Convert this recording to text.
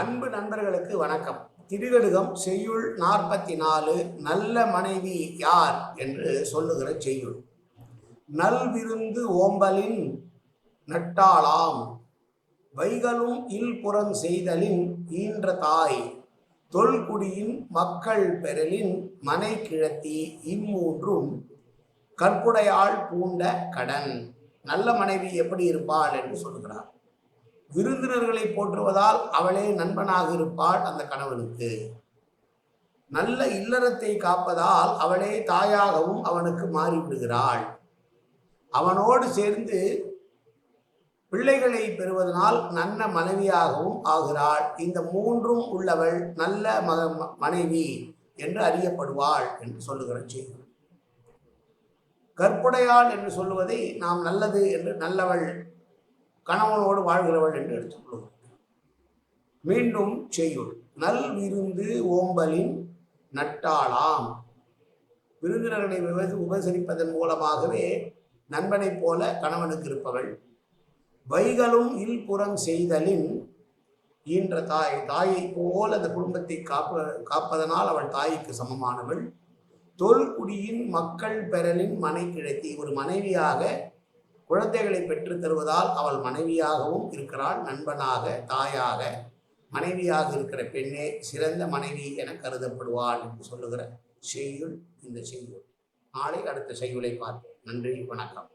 அன்பு நண்பர்களுக்கு வணக்கம். திருகடுகம் செய்யுள் நாற்பத்தி நாலு நல்ல மனைவி யார் என்று சொல்லுகிற செய்யுள். நல்விருந்து ஓம்பலின் நட்டாளாம் வைகளும் இல்புறம் செய்தலின் ஈன்ற தாய் தொல்குடியின் மக்கள் பெறலின் மனை கிழத்தி இம்மூன்றும் கற்புடையாள் பூண்ட கடன். நல்ல மனைவி எப்படி இருப்பாள் என்று சொல்கிறார். விருந்தினர்களை போற்றுவதால் அவளே நண்பனாக இருப்பாள் அந்த கணவனுக்கு. நல்ல இல்லறத்தை காப்பதால் அவளே தாயாகவும் அவனுக்கு மாறிவிடுகிறாள். அவனோடு சேர்ந்து பிள்ளைகளை பெறுவதனால் நல்ல மனைவியாகவும் ஆகிறாள். இந்த மூன்றும் உள்ளவள் நல்ல மக மனைவி என்று அறியப்படுவாள் என்று சொல்லுகிற செய்தி. கற்புடையாள் என்று சொல்லுவதை நாம் நல்லது என்று நல்லவள் கணவனோடு வாழ்கிறவள் என்று எடுத்துக்கொள்வோம். மீண்டும் செய்யுள். நல் விருந்து ஓம்பலின் நட்டாளாம். விருந்தினர்களை உபசரிப்பதன் மூலமாகவே நண்பனைப் போல கணவனுக்கு இருப்பவள். வைகளும் இல்புறம் செய்தலின் ஈன்ற தாய் தாயைப் போல் அந்த குடும்பத்தை காப்ப காப்பதனால் அவள் தாய்க்கு சமமானவள். தொல்குடியின் மக்கள் பெறலின் மனை கிழத்தி ஒரு மனைவியாக குழந்தைகளை பெற்றுத் தருவதால் அவள் மனைவியாகவும் இருக்கிறாள். நண்பனாக தாயாக மனைவியாக இருக்கிற பெண்ணே சிறந்த மனைவி என கருதப்படுவாள் என்று சொல்லுகிற செய்யுள் இந்த செய்யுள். நாளை அடுத்த செய்யுளை பார்ப்போம். நன்றி வணக்கம்.